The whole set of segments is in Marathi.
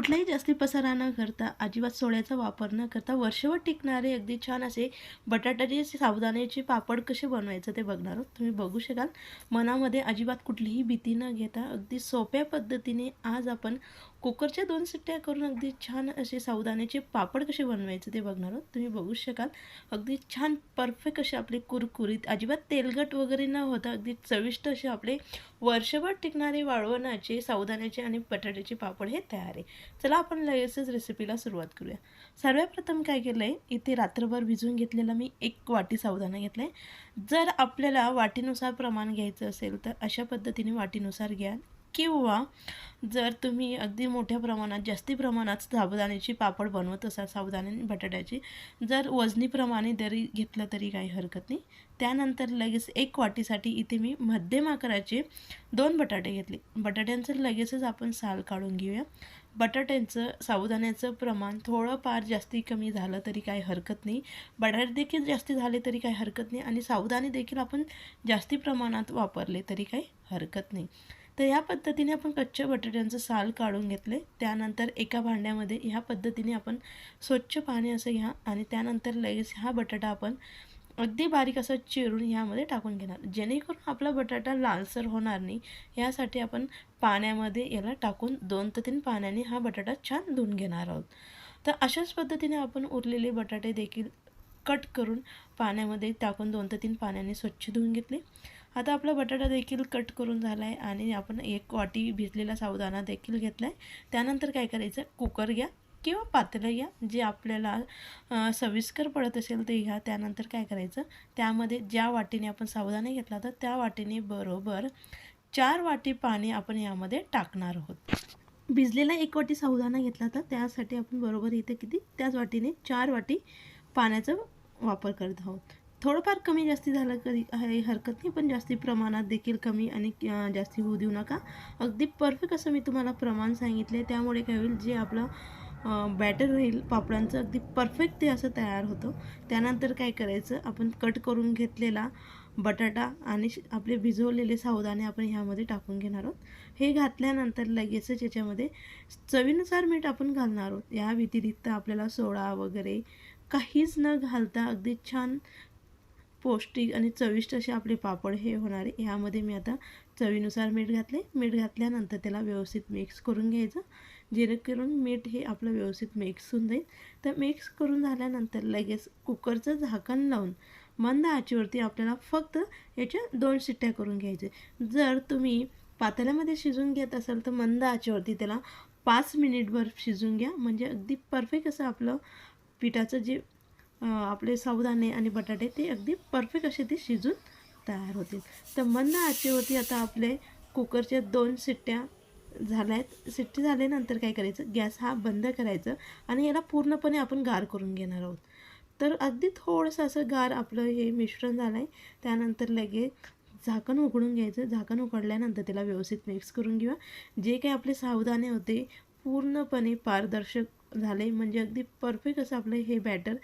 कुठलाही जास्ती पसारा न करता अजिबात सोड्याचा वापर न करता वर्षभर टिकणारे अगदी छान असे बटाट्याचे साबुदाण्याचे पापड कसे बनवायचं ते बघणार आहोत. तुम्ही बघू शकाल. मनामध्ये अजिबात कुठलीही भीती न घेता अगदी सोप्या पद्धतीने आज आपण कुकरच्या दोन सिट्ट्या करून अगदी छान असे साबुदाण्याचे पापड कसे बनवायचे ते बघणार आहोत. तुम्ही बघू शकाल. अगदी छान परफेक्ट असे आपले कुरकुरीत अजिबात तेलगट वगैरे न होता अगदी चविष्ट असे आपले वर्षभर टिकणारे वाळवणाचे साबुदाण्याचे आणि बटाट्याचे पापड हे तयार आहे. चला आपण लगेचच रेसिपीला सुरुवात करूया. सर्वप्रथम काय केलं आहे इथे रात्रभर भिजवून घेतलेला मी एक वाटी सावधाना घेतला आहे जर आपल्याला वाटीनुसार प्रमाण घ्यायचं असेल तर अशा पद्धतीने वाटीनुसार घ्या. किंवा जर तुम्ही अगदी मोठ्या प्रमाणात जास्ती प्रमाणात साबुदाण्याची पापड बनवत असाल साबुदाणे बटाट्याची जर वजनीप्रमाणे जरी घेतलं तरी काही हरकत नाही. त्यानंतर लगेच एक वाटीसाठी इथे मी मध्यम आकाराचे दोन बटाटे घेतले. बटाट्यांचं लगेचच आपण साल काढून घेऊया. बटाट्यांचं साबुदाण्याचं प्रमाण थोडंफार जास्ती कमी झालं तरी काही हरकत नाही. बटाटे देखील जास्ती झाले तरी काही हरकत नाही आणि साबुदाणे देखील आपण जास्ती प्रमाणात वापरले तरी काही हरकत नाही. तर ह्या पद्धतीने आपण कच्च्या बटाट्यांचं साल काढून घेतले. त्यानंतर एका भांड्यामध्ये ह्या पद्धतीने आपण स्वच्छ पाणी असं घ्या आणि त्यानंतर लगेच हा बटाटा आपण अगदी बारीक असं चिरून ह्यामध्ये टाकून घेणार. जेणेकरून आपला बटाटा लालसर होणार नाही. यासाठी आपण पाण्यामध्ये याला टाकून दोन ते तीन पाण्याने हा बटाटा छान धुवून घेणार आहोत. तर अशाच पद्धतीने आपण उरलेले बटाटे देखील कट करून पाण्यामध्ये टाकून दोन ते तीन पाण्याने स्वच्छ धुवून घेतले. आता आपला बटाटा देखील कट करून झाला आहे आणि आपण एक वाटी भिजलेला सावदाणा देखील घेतला आहे त्यानंतर काय करायचं? कुकर घ्या किंवा पातेलं घ्या. जे आपल्याला सविस्कर पडत असेल ते घ्या. त्यानंतर काय करायचं? त्यामध्ये ज्या वाटीने आपण सावधाने घेतला तर त्या वाटीने बरोबर चार वाटी पाणी आपण यामध्ये टाकणार आहोत. भिजलेला एक वाटी सावधाना घेतला तर त्यासाठी आपण बरोबर इथे किती? त्याच वाटीने चार वाटी पाण्याचा वापर करत आहोत. थोडंफार कमी जास्ती झालं कधी काही हरकत नाही पण जास्ती प्रमाणात देखील कमी आणि जास्ती होऊ देऊ नका. अगदी परफेक्ट असं मी तुम्हाला प्रमाण सांगितले त्यामुळे काय होईल जे आपलं बॅटर राहील पापडांचं अगदी परफेक्ट ते असं तयार होतं. त्यानंतर काय करायचं आपण कट करून घेतलेला बटाटा आणि आपले भिजवलेले सावदाणे आपण ह्यामध्ये टाकून घेणार आहोत. हे घातल्यानंतर लगेचच याच्यामध्ये चवीनुसार मीठ आपण घालणार आहोत. या व्यतिरिक्त आपल्याला सोडा वगैरे काहीच न घालता अगदी छान पौष्टिक आणि चविष्ट असे आपले पापड हे होणार आहे. ह्यामध्ये मी आता चवीनुसार मीठ घातले. मीठ घातल्यानंतर त्याला व्यवस्थित मिक्स करून घ्यायचं. जेणेकरून मीठ हे आपलं व्यवस्थित मिक्स होऊन जाईल. तर मिक्स करून झाल्यानंतर लगेच कुकरचं झाकण लावून मंद आचेवरती आपल्याला फक्त याच्या दोन शिट्ट्या करून घ्यायचे. जर तुम्ही पातेल्यामध्ये शिजून घेत असाल तर मंद आचेवरती त्याला पाच मिनिटभर शिजून घ्या. म्हणजे अगदी परफेक्ट असं आपलं पिठाचं जे आपले सावदाणे आणि बटाटे ते अगदी परफेक्ट असे ते शिजून तयार होतील. तर मंद आचेवरती आता आपले कुकरच्या दोन शिट्ट्या झाल्या आहेत शिट्टी झाल्यानंतर काय करायचं? गॅस हा बंद करायचं आणि याला पूर्णपणे आपण गार करून घेणार आहोत. तर अगदी थोडंसं असं गार आपलं हे मिश्रण झालं आहे त्यानंतर लगेच झाकण उघडून घ्यायचं. झाकण उघडल्यानंतर त्याला व्यवस्थित मिक्स करून घेऊया. जे काही आपले सावधाने होते पूर्णपणे पारदर्शक झाले. म्हणजे अगदी परफेक्ट असं आपलं हे बॅटर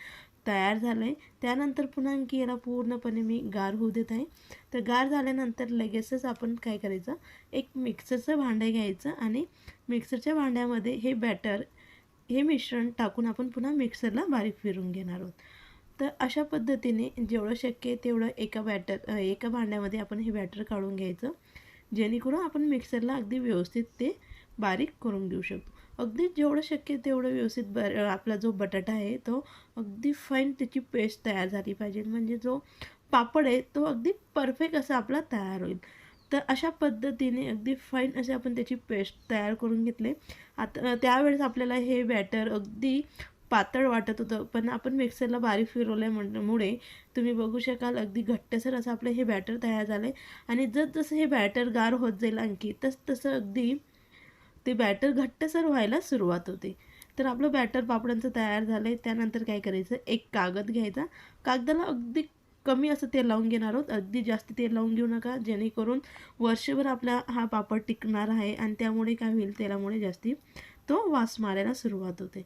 तयार झालं आहे त्यानंतर पुन्हा आणखी याला पूर्णपणे मी गार होऊ देत आहे. तर गार झाल्यानंतर लगेचच आपण काय करायचं? एक मिक्सरचं भांडं घ्यायचं आणि मिक्सरच्या भांड्यामध्ये हे बॅटर हे मिश्रण टाकून आपण पुन्हा मिक्सरला बारीक फिरून घेणार आहोत. तर अशा पद्धतीने जेवढं शक्य आहे तेवढं एका बॅटर एका भांड्यामध्ये आपण हे बॅटर काढून घ्यायचं. जेणेकरून आपण मिक्सरला अगदी व्यवस्थित ते बारीक करून घेऊ शकतो अगदी जेवढं शक्य तेवढं व्यवस्थित ब आपला जो बटाटा आहे तो अगदी फाईन त्याची पेस्ट तयार झाली पाहिजे. म्हणजे जो पापड आहे तो अगदी परफेक्ट असा आपला तयार होईल. तर अशा पद्धतीने अगदी फाईन असे आपण त्याची पेस्ट तयार करून घेतले. आता त्यावेळेस आपल्याला हे बॅटर अगदी पातळ वाटत होतं. पण आपण मिक्सरला बारीक फिरवल्या म्हणमुळे तुम्ही बघू शकाल अगदी घट्टसर असं आपलं हे बॅटर तयार झालं आहे आणि जसजसं हे बॅटर गार होत जाईल आणखी तस तसं अगदी ते बॅटर घट्टसर व्हायला सुरुवात होते. तर आपलं बॅटर पापडांचं तयार झालं आहे त्यानंतर काय करायचं? एक कागद घ्यायचा. कागदाला अगदी कमी असं तेल लावून घेणार आहोत. अगदी जास्त तेल लावून घेऊ नका. जेणेकरून वर्षभर आपला हा पापड टिकणार आहे आणि त्यामुळे काय होईल? तेलामुळे जास्ती तो वास मारायला सुरुवात होते.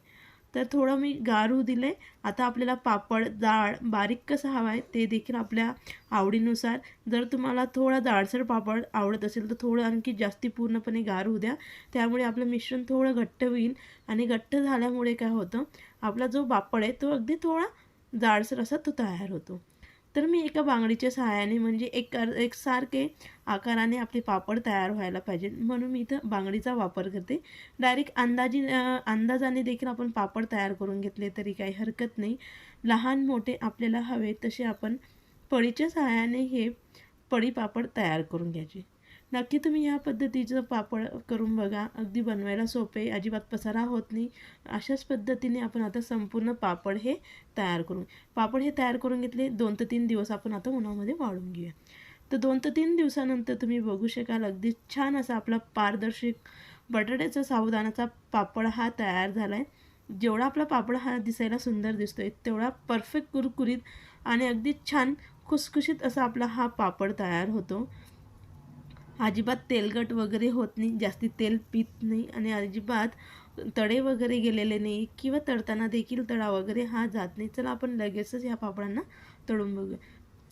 तर थोडं मी गार होऊ दिले. आता आपल्याला पापड डाळ बारीक कसं हवा आहे ते देखील आपल्या आवडीनुसार. जर तुम्हाला थोडा जाडसर पापड आवडत असेल तर थोडं आणखी जास्ती पूर्णपणे गार होऊ द्या. त्यामुळे आपलं मिश्रण थोडं घट्ट होईल आणि घट्ट झाल्यामुळे काय होतं आपला जो पापड आहे तो अगदी थोडा जाडसर असा तो तयार होतो. तर मी एका बांगडीच्या सहाय्याने म्हणजे एक एकसारखे आकाराने आपले पापड तयार व्हायला पाहिजे. म्हणून मी इथं बांगडीचा वापर करते. डायरेक्ट अंदाजी अंदाजाने देखील आपण पापड तयार करून घेतले तरी काही हरकत नाही. लहान मोठे आपल्याला हवे तसे आपण पळीच्या सहाय्याने हे पळी पापड तयार करून घ्यायचे. नक्की तुम्ही ह्या पद्धतीचं पापड करून बघा. अगदी बनवायला सोपे अजिबात पसारा होत नाही. अशाच पद्धतीने आपण आता संपूर्ण पापड हे तयार करू. पापड हे तयार करून घेतले दोन ते तीन दिवस आपण आता उन्हामध्ये वाळून घेऊया. तर दोन ते तीन दिवसानंतर तुम्ही बघू शकाल अगदी छान असा आपला पारदर्शक बटाट्याचा साबुदाण्याचा पापड हा तयार झाला आहे जेवढा आपला पापड हा दिसायला सुंदर दिसतोय तेवढा परफेक्ट कुरकुरीत आणि अगदी छान खुसखुशीत असा आपला हा पापड तयार होतो. अजिबात तेलकट वगैरे होत नाही जास्ती तेल पित नाही आणि अजिबात तडे वगैरे गेलेले नाही किंवा तळताना देखील तडा वगैरे हा जात नाही. चला आपण लगेचच ह्या पापडांना तळून बघूया.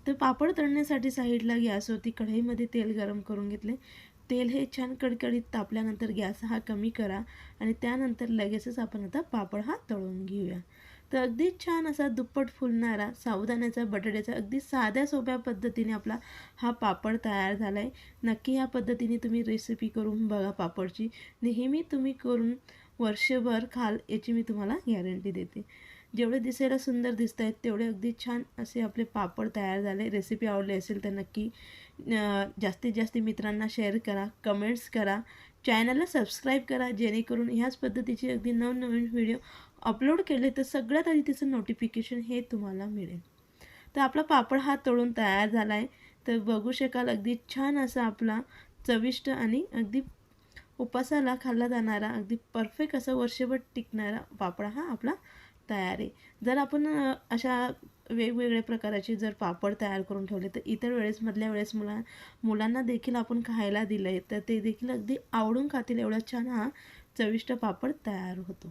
तर पापड तळण्यासाठी साईडला गॅसवरती कढईमध्ये तेल गरम करून घेतले. तेल हे छान कडकडीत तापल्यानंतर गॅस हा कमी करा आणि त्यानंतर लगेचच आपण आता पापड हा तळून घेऊया. तर अगदी छान असा दुप्पट फुलणारा सावधानाचा बटाट्याचा अगदी साध्या सोप्या पद्धतीने आपला हा पापड तयार झाला आहे नक्की ह्या पद्धतीने तुम्ही रेसिपी करून बघा पापडची. नेहमी तुम्ही करून वर्षभर खाल याची मी तुम्हाला गॅरंटी देते. जेवढे दिसायला सुंदर दिसत आहेत तेवढे अगदी छान असे आपले पापड तयार झाले. रेसिपी आवडली असेल तर नक्की जास्तीत जास्त मित्रांना शेअर करा कमेंट्स करा. चॅनलला सबस्क्राईब करा जेणेकरून ह्याच पद्धतीचे अगदी नवनवीन व्हिडिओ अपलोड केले तर सगळ्यात आधी त्याचं नोटिफिकेशन हे तुम्हाला मिळेल. तर आपला पापड हा तळून तयार झाला आहे तर बघू शकाल अगदी छान असा आपला चविष्ट आणि अगदी उपासाला खाल्ला जाणारा अगदी परफेक्ट असा वर्षभर टिकणारा पापड हा आपला तयार आहे. जर आपण अशा वेगवेगळ्या प्रकाराचे जर पापड तयार करून ठेवले तर इतर वेळेस मधल्या वेळेस मुला मुलांना देखील आपण खायला दिलं आहे तर ते देखील अगदी आवडून खातील एवढा छान हा चविष्ट पापड तयार होतो.